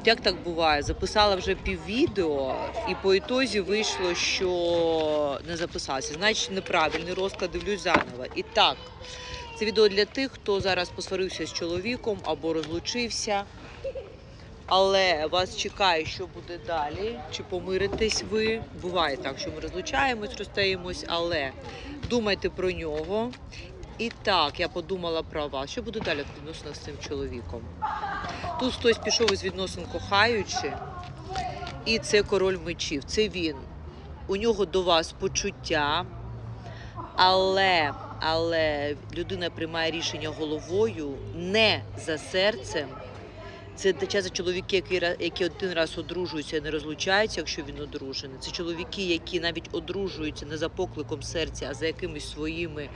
От як так буває? Записала вже піввідео, і по ітозі вийшло, що не записався. Значить, неправильний розклад, дивлюсь заново. І так, це відео для тих, хто зараз посварився з чоловіком або розлучився. Але вас чекає, що буде далі. Чи помиритесь ви? Буває так, що ми розлучаємось, розстаємось, але думайте про нього. І так, я подумала про вас. Що буде далі в відносинах з цим чоловіком? Тут хтось пішов із відносин кохаючи, і це король мечів. Це він. У нього до вас почуття, але, але людина приймає рішення головою не за серцем. Це часто чоловіки, які, які один раз одружуються і не розлучаються, якщо він одружений. Це чоловіки, які навіть одружуються не за покликом серця, а за якимись своїми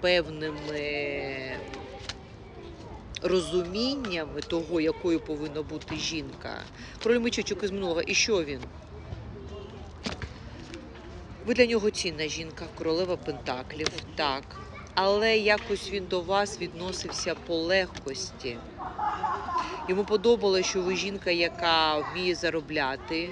певними розуміннями того, якою повинна бути жінка. Король мечичок із минулого. І що він? Ви для нього цінна жінка, королева Пентаклів, так. Але якось він до вас відносився по легкості. Йому подобалося, що ви жінка, яка вміє заробляти,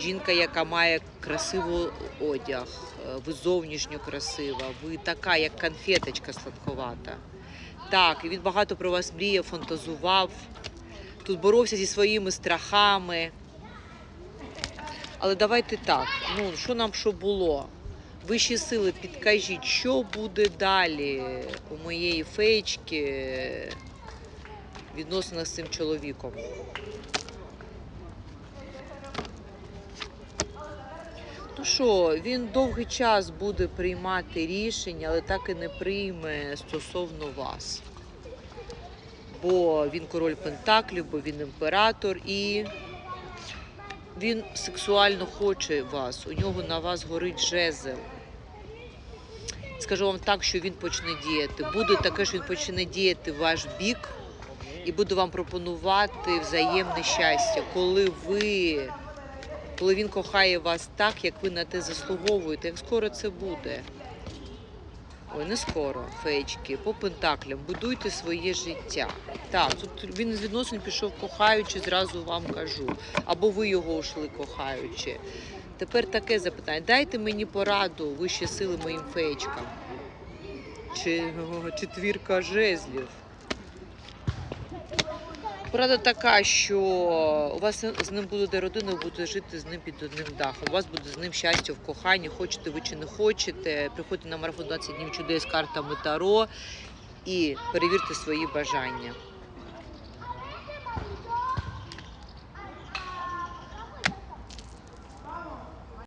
жінка, яка має красивий одяг, е, ви зовнішньо красива, ви така, як конфеточка сладковата. Так, і він багато про вас мріяв, фантазував, тут боровся зі своїми страхами. Але давайте так, ну що нам що було? Вищі сили, підкажіть, що буде далі у моєї феєчки відносно з цим чоловіком? Ну що, він довгий час буде приймати рішення, але так і не прийме стосовно вас. Бо він король Пентаклів, бо він імператор і він сексуально хоче вас. У нього на вас горить жезл. Скажу вам так, що він почне діяти. Буде таке, що він почне діяти в ваш бік і буде вам пропонувати взаємне щастя, коли ви, коли він кохає вас так, як ви на те заслуговуєте, як скоро це буде. Ой, не скоро, феєчки, по пентаклям, будуйте своє життя. Так, тут він з відносин пішов кохаючи, зразу вам кажу. Або ви його йшли кохаючи. Тепер таке запитання. Дайте мені пораду вищі сили моїм феєчкам. Чи четвірка жезлів. Порада така, що у вас з ним буде родина, ви будете жити з ним під одним дахом. У вас буде з ним щастя в коханні, хочете ви чи не хочете. Приходьте на марафон 20 днів чудес картами Таро і перевірте свої бажання.